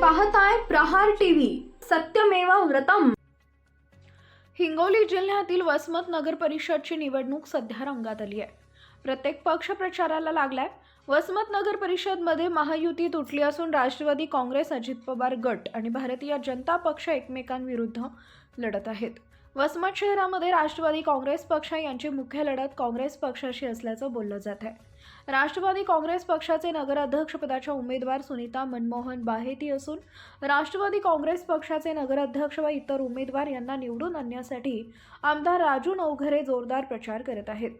पाहताय प्रहार टीव्ही सत्यमेवा व्रतम. हिंगोली जिल्ह्यातील वसमत नगर परिषदची निवडणूक सध्या रंगात आली आहे. प्रत्येक पक्ष प्रचाराला लागलाय. वसमत नगर परिषदमध्ये महायुती तुटली असून राष्ट्रवादी काँग्रेस अजित पवार गट आणि भारतीय जनता पक्ष एकमेकांविरुद्ध लढत आहेत. वसमत शहरामध्ये राष्ट्रवादी काँग्रेस पक्ष यांची मुख्य लढत काँग्रेस पक्षाशी असल्याचं बोललं जात आहे. राष्ट्रवादी काँग्रेस पक्षाचे नगराध्यक्षपदाच्या उमेदवार सुनीता मनमोहन बाहेती असून राष्ट्रवादी काँग्रेस पक्षाचे नगराध्यक्ष व इतर उमेदवार यांना निवडून आणण्यासाठी आमदार राजू नवघरे जोरदार प्रचार करत आहेत.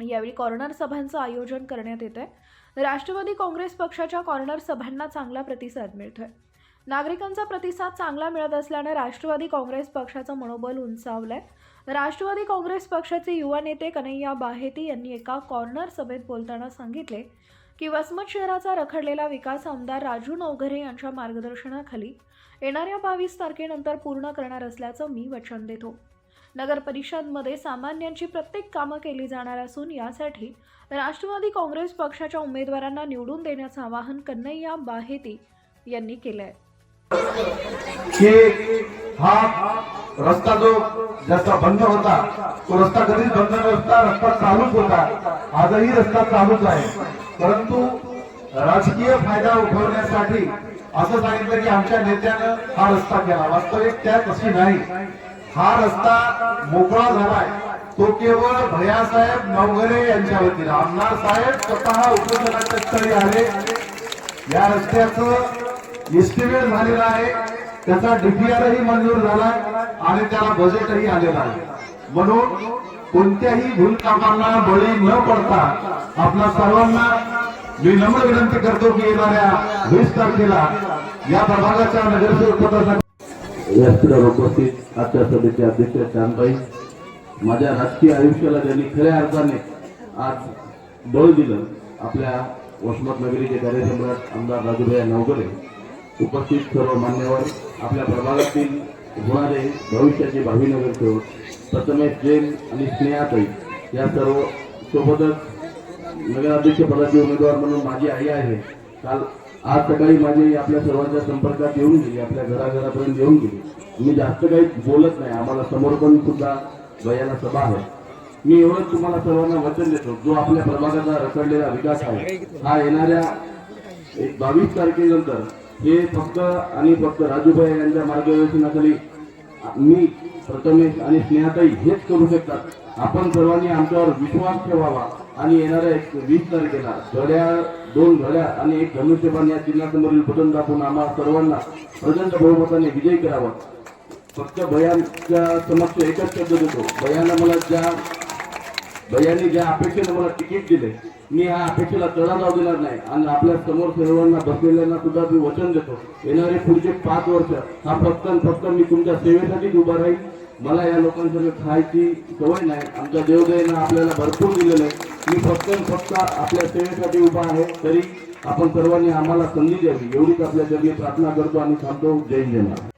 यावेळी कॉर्नर सभांचं आयोजन करण्यात येत आहे राष्ट्रवादी काँग्रेस पक्षाच्या कॉर्नर सभांना चांगला प्रतिसाद मिळतोय. नागरिकांचा प्रतिसाद चांगला मिळत असल्याने राष्ट्रवादी काँग्रेस पक्षाचं मनोबल उंचावलंय. राष्ट्रवादी काँग्रेस पक्षाचे युवा नेते कन्हैया बाहेती यांनी एका कॉर्नर सभेत बोलताना सांगितले की वसमत शहराचा रखडलेला विकास आमदार राजू नवघरे यांच्या मार्गदर्शनाखाली येणाऱ्या बावीस तारखेनंतर पूर्ण करणार असल्याचं मी वचन देतो. नगर परिषदमध्ये सामान्यांची प्रत्येक कामं केली जाणार असून यासाठी राष्ट्रवादी काँग्रेस पक्षाच्या उमेदवारांना निवडून देण्याचं आवाहन कन्हैया बाहेती यांनी केलं आहे की हा रस्ता जो ज्याचा बंद होता तो रस्ता कधीच बंद नसता रस्ता चालूच होता. आजही रस्ता चालूच आहे. परंतु राजकीय फायदा उठवण्यासाठी असं सांगितलं की आमच्या नेत्यानं हा रस्ता केला. वास्तविक त्या तशी नाही. हा रस्ता मोकळा झालाय तो केवळ भयासाहेब नवघरे यांच्या वतीनं. आमदार साहेब स्वतः उपोषणाच्या स्थळी आले. या रस्त्याचं एस्टिमेट झालेला आहे. त्याचा डीपीआरही मंजूर झाला आणि त्याला बजेटही आलेलं आहे. म्हणून कोणत्याही भूलकामांना बळी न पडता आपल्या सर्वांना मी नम्र विनंती करतो की येणाऱ्या वीस तारखेला या प्रभागाच्या नगरसेवक पदासाठी व्यासपीठावर उपस्थित आजच्या सभेचे अध्यक्ष चांदबाई माझ्या राजकीय आयुष्याला त्यांनी खऱ्या अर्थाने आज बळ दिलं आपल्या वसमत नगरीचे कार्यसम्राट आमदार राजूभाई नवगरे उपस्थित सर्व मान्यवर आपल्या प्रभागातील होणारे भविष्याचे भावी नगरसेवक प्रथमेश जैन आणि स्नेहाताई या सर्व सोबतच नगराध्यक्ष पदाचे उमेदवार म्हणून माझी आई आहे. काल आज सकाळी माझी आपल्या सर्वांच्या संपर्कात येऊन गेली आपल्या घराघरापर्यंत येऊन गेली. मी जास्त काही बोलत नाही आम्हाला समोर पण सुद्धा वयाला सभा आहे. मी एवढंच तुम्हाला सर्वांना वचन देतो जो आपल्या प्रभागाचा रखडलेला विकास आहे हा येणाऱ्या एक बावीस तारखेनंतर हे फक्त आणि फक्त राजूभाई यांच्या मार्गदर्शनाखाली मी प्रथमेश आणि स्नेहाताई हेच करू शकतात. आपण सर्वांनी आमच्यावर विश्वास ठेवावा आणि येणाऱ्या एक वीस तारखेला घड्या दोन घड्या आणि एक धनुष्यबाण या चिन्हासमोरील बटन दाखवून आम्हाला सर्वांना प्रचंड बहुमताने विजयी करावा. फक्त भयांच्या समक्ष एकच शब्द देतो. भयानं मला ज्या भैयांनी ज्या अपेक्षेनं मला तिकीट दिले मी ह्या अपेक्षेला तडा जाऊ देणार नाही. आणि आपल्यासमोर सर्वांना बसलेल्यांना सुद्धा मी वचन देतो. येणारे पुढचे पाच वर्ष हा फक्त फक्त मी तुमच्या सेवेसाठीच उभा राहील. मला या लोकांसाठी खायची सवय नाही. आमच्या देवदयेनं आपल्याला भरपूर दिलेलं आहे. मी फक्त फक्त आपल्या सेवेसाठी उभा आहे. तरी आपण सर्वांनी आम्हाला संधी द्यावी. एवढीच आपल्या जगी प्रार्थना करतो आणि थांबतो. जय जय